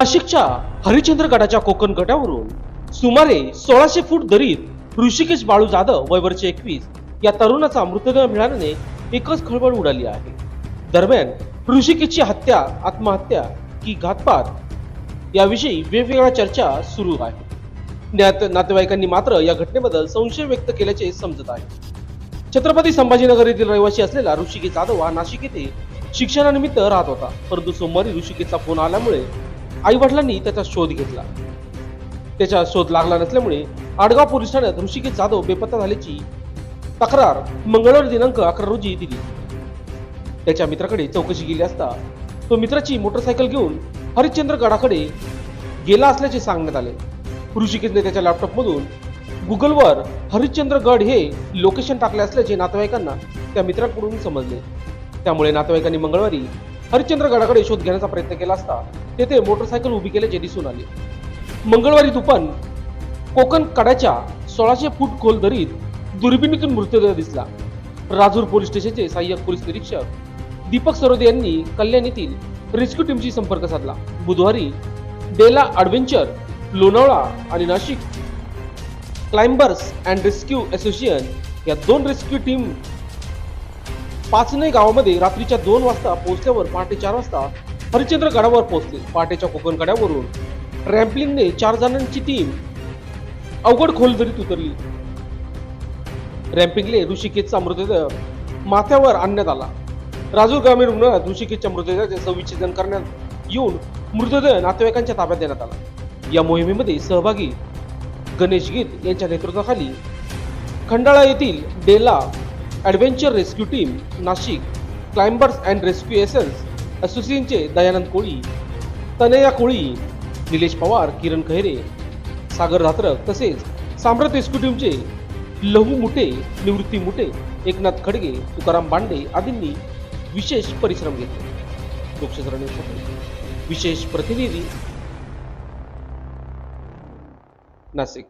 नाशिकच्या हरिश्चंद्रगडाच्या कोकण गटावरून सुमारे सोळाशे फूट दरीत ऋषिकेश बाळू जाधव वय वर्ष एकवीस या तरुणाचा मृतदेह मिळाल्याने एकच खळबळ उडाली आहे. दरम्यान ऋषिकेशची हत्या आत्महत्या की घातपात याविषयी वेगवेगळ्या चर्चा सुरू आहे ज्ञात नातेवाईकांनी मात्र या घटनेबद्दल संशय व्यक्त केल्याचे समजत आहे. छत्रपती संभाजीनगर येथील रहिवासी असलेला ऋषिकेश जाधव हा नाशिक येथे शिक्षणानिमित्त राहत होता. परंतु सोमवारी ऋषिकेशचा फोन आल्यामुळे आईवडिलांनी त्याचा शोध घेतला. त्याचा शोध लागला नसल्यामुळे आडगाव पोलीस ठाण्यात ऋषिकेश जाधव बेपत्ता झाल्याची तक्रार मंगळवार दिनांक अकरा रोजी दिली. त्याच्या मित्राकडे चौकशी केली असता तो मित्राची मोटरसायकल घेऊन हरिश्चंद्र गडाकडे गेला असल्याचे सांगण्यात आले. ऋषिकेशने त्याच्या लॅपटॉपमधून गुगलवर हरिश्चंद्र गड हे लोकेशन टाकले असल्याचे नातेवाईकांना त्या मित्राकडून समजले. त्यामुळे नातेवाईकांनी मंगळवारी हरिश्चंद्र गडाकडे शोध घेण्याचा प्रयत्न केला असता तेथे मोटरसायकल उभी केल्याचे दिसून आले. मंगळवारी दुपार कोकण कड्याच्या सोळाशे फूट खोल दरीत दुर्बिणीतून मृतदेह दिसला. राजूर पोलीस स्टेशनचे सहाय्यक पोलीस निरीक्षक दीपक सरोदे यांनी कल्याण येथील रेस्क्यू टीमशी संपर्क साधला. बुधवारी डेला ॲडव्हेंचर लोणावळा आणि Nashik climbers and rescue association या दोन रेस्क्यू टीम पाचने गावामध्ये रात्रीच्या दोन वाजता पोहोचल्यावर पहाटे चार वाजता हरिश्चंद्र गडावर पोहोचले. पहाटेच्या कोकण गडावरून रॅम्पलिंगने चार जणांची टीम अवघड खोल दरीत उतरली. रॅम्पिंगले ऋषिकेशचा मृतदेह माथ्यावर आणण्यात आला. राजूर ग्रामीण रुग्णालयात ऋषिकेशच्या मृतदेहाचे संविच्छेदन करण्यात येऊन मृतदेह नातेवाईकांच्या ताब्यात देण्यात आला. या मोहिमेमध्ये सहभागी गणेश गीत यांच्या नेतृत्वाखाली खंडाळा येथील Della adventure rescue team Nashik climbers and rescue essence असोसिएशनचे दयानंद कोळी तनया कोळी निलेश पवार किरण खैरे सागर धात्रक तसेच साम्राट रेस्क्यू टीमचे लहू मुटे निवृत्ती मुटे एकनाथ खडगे तुकाराम बांडे आदींनी विशेष परिश्रम घेतले. लोकशास्त्र विशेष प्रतिनिधी नाशिक.